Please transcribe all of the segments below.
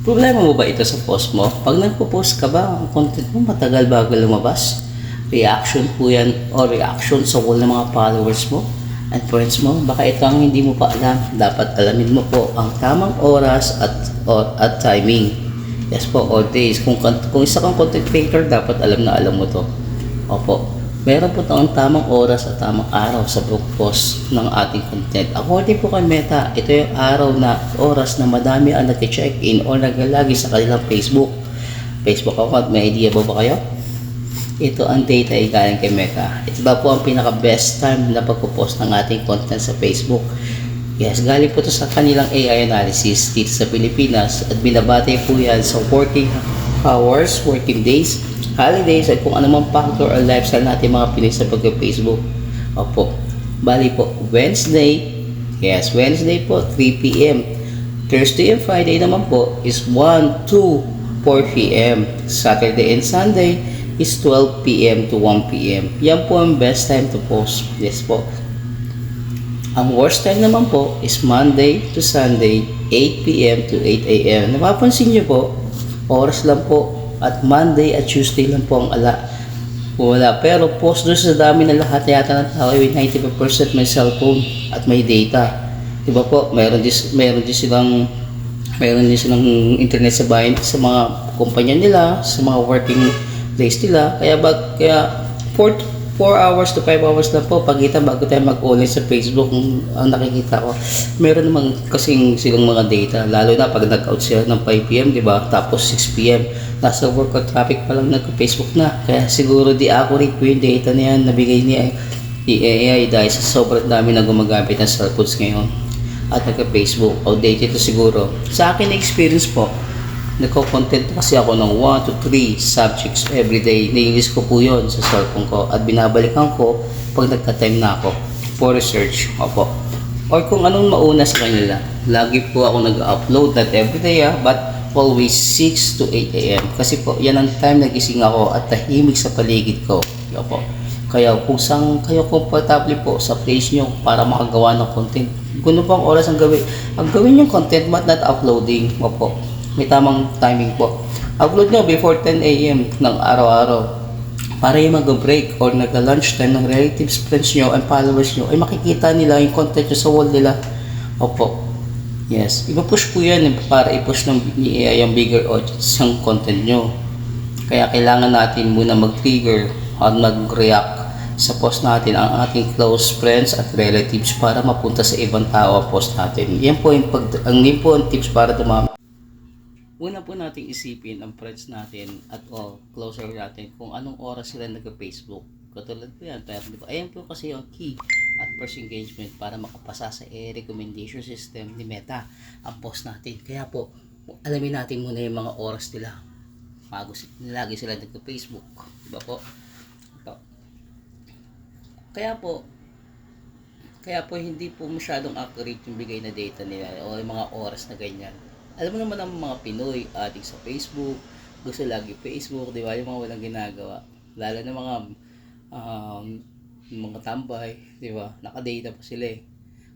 Problema mo ba ito sa post mo? Pag nagpo-post ka ba, ang content mo matagal bago lumabas? Reaction po yan o reaction sa wall ng mga followers mo and friends mo. Baka ito ang hindi mo pa alam. Dapat alamin mo po ang tamang oras at or, at timing. Yes po, all days. Kung, kung isa kang content creator, dapat alam na alam mo to. Opo. Meron po tayong tamang oras at tamang araw sa post ng ating content. According po kay Meta, ito yung araw na oras na madami ang nag-check-in o naglalagi sa kanilang Facebook. Facebook account, may idea ba ba kayo? Ito ang data ay galing kay Meta. Ito ba po ang pinaka-best time na pagpo-post ng ating content sa Facebook? Yes, galing po ito sa kanilang AI analysis dito sa Pilipinas at binabate po yan sa working hours, working days, holidays at kung anumang factor or lifestyle natin mga Pinoy sa pagka-Facebook. Opo. Bali po, Wednesday, yes, Wednesday po, 3 p.m. Thursday and Friday naman po is 1 to 4 p.m. Saturday and Sunday is 12 p.m. to 1 p.m. Yan po ang best time to post. Yes po. Ang worst time naman po is Monday to Sunday, 8 p.m. to 8 a.m. Napapansin niyo po, oras lang po at Monday at Tuesday lang po ang ala. Wala. Pero post doon sa dami na lahat yata ng tao, yung 95% may cellphone at may data. Diba po, mayroon din, mayroon din silang mayroon din silang internet sa bahay sa mga kumpanya nila, sa mga working days nila. Kaya ba kaya 4 4 hours to 5 hours na po pagitan bago tayo mag-online sa Facebook ang, ang nakikita ko. Meron namang kasing silang mga data lalo na pag nag-out sila ng 5 PM, 'di ba? Tapos 6 PM nasa work or traffic pa lang nag-Facebook na. Kaya siguro di accurate po yung data na yan nabigay ni ni AI dahil sa sobrang dami na gumagamit ng cellphones ngayon at nagka-Facebook. Outdated to siguro. Sa akin na experience po, nagko-content kasi ako ng 1 to 3 subjects every day. Nailis ko po yon sa cellphone ko at binabalikan ko pag nagka-time na ako for research. Opo. Or kung anong mauna sa kanila. Lagi po ako nag-upload, not every day ah, but always 6 to 8 a.m. Kasi po, yan ang time nagising ako at tahimik sa paligid ko. Opo. Kaya kung saan kayo comfortable po sa place nyo para makagawa ng content, kung ano pang oras ang gawin, ang gawin yung content but not uploading. Opo. May tamang timing po. Upload nyo before 10 a.m. ng araw-araw para yung mag-break or nagla-lunch time ng relatives, friends nyo, and followers nyo, ay makikita nila yung content nyo sa wall nila. Opo. Yes. Ipa-push po yan eh, para i-push ng AI bigger audience ng content nyo. Kaya kailangan natin muna mag-trigger at mag-react sa post natin ang ating close friends at relatives para mapunta sa ibang tao ang post natin. Yan po yung, pag, ang, yan po ang tips para dumami. Una po nating isipin ang friends natin at all closer natin kung anong oras sila nag-Facebook. Katulad po yan. Pero, di ba? Ayan po kasi yung key at first engagement para makapasa sa eh, recommendation system ni Meta ang post natin. Kaya po, alamin natin muna yung mga oras nila. Bago lagi sila nag-Facebook. Di ba po? Ito. Kaya po, kaya po hindi po masyadong accurate yung bigay na data nila o yung mga oras na ganyan. Alam mo naman ang mga Pinoy ating sa Facebook, gusto lagi Facebook, di ba? Yung mga walang ginagawa. Lalo na mga um, mga tambay, di ba? Nakadata pa sila eh.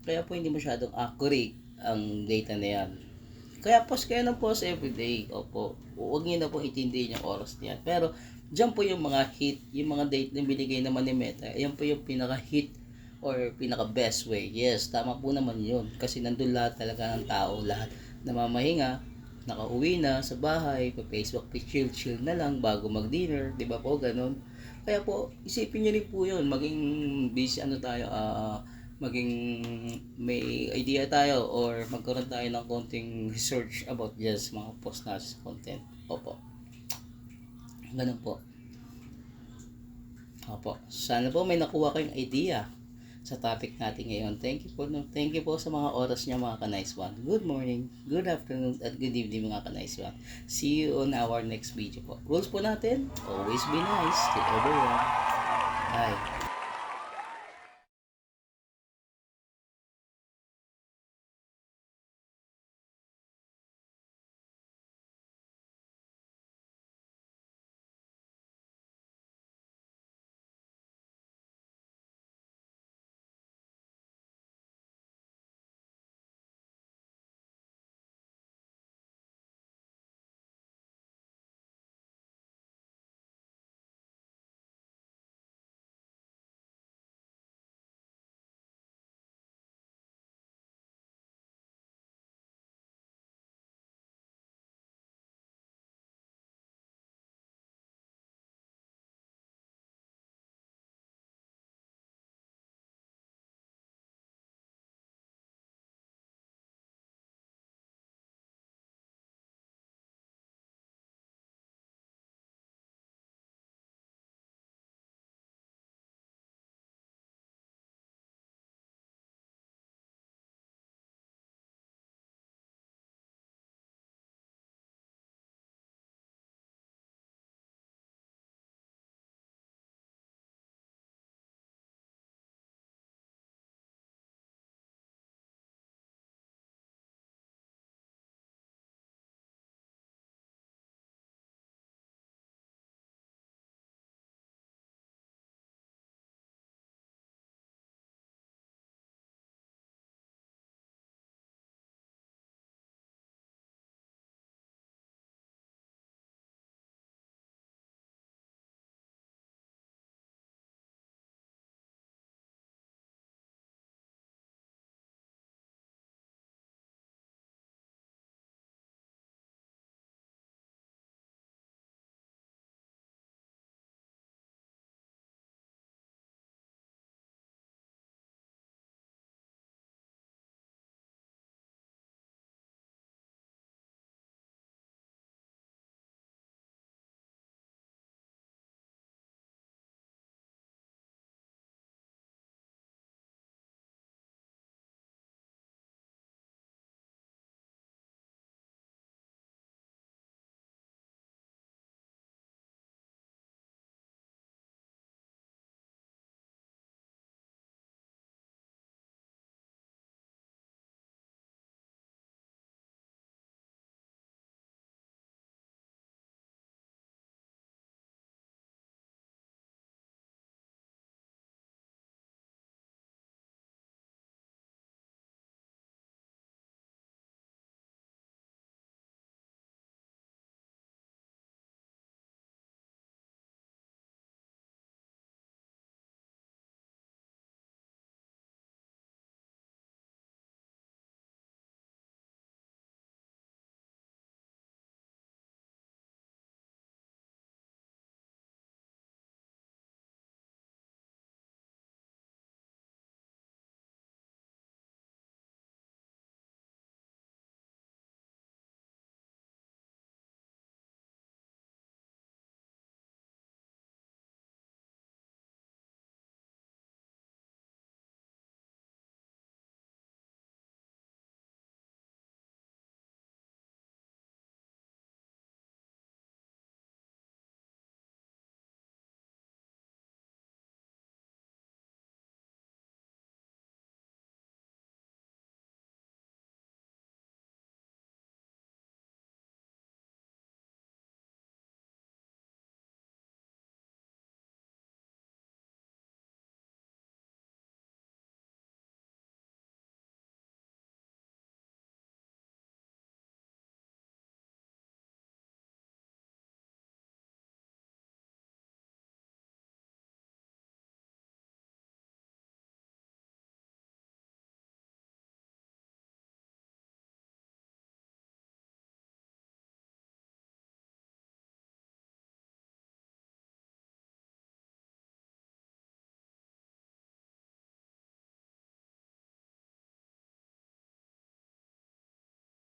Kaya po hindi masyadong accurate ang data na yan. Kaya post kayo ng post everyday. Opo. Huwag niyo na po itindihin yung oras niyan. Pero, dyan po yung mga hit, yung mga date na binigay naman ni Meta. Yan po yung pinaka-hit or pinaka-best way. Yes, tama po naman yun. Kasi nandun lahat talaga ng tao. Lahat namamahinga, nakauwi na sa bahay, pa Facebook, chill-chill na lang bago mag-dinner. Di ba po? Ganon. Kaya po, isipin niyo rin po yun. Maging busy ano tayo, ah, maging may idea tayo or magkaroon tayo ng konting research about just mga post sa content. Opo. Ganun po. Opo. Sana po may nakuha kayong idea sa topic natin ngayon. Thank you po. Thank you po sa mga oras niya mga ka-nice one. Good morning, good afternoon, at good evening mga ka-nice one. See you on our next video po. Rules po natin, always be nice to everyone. Bye.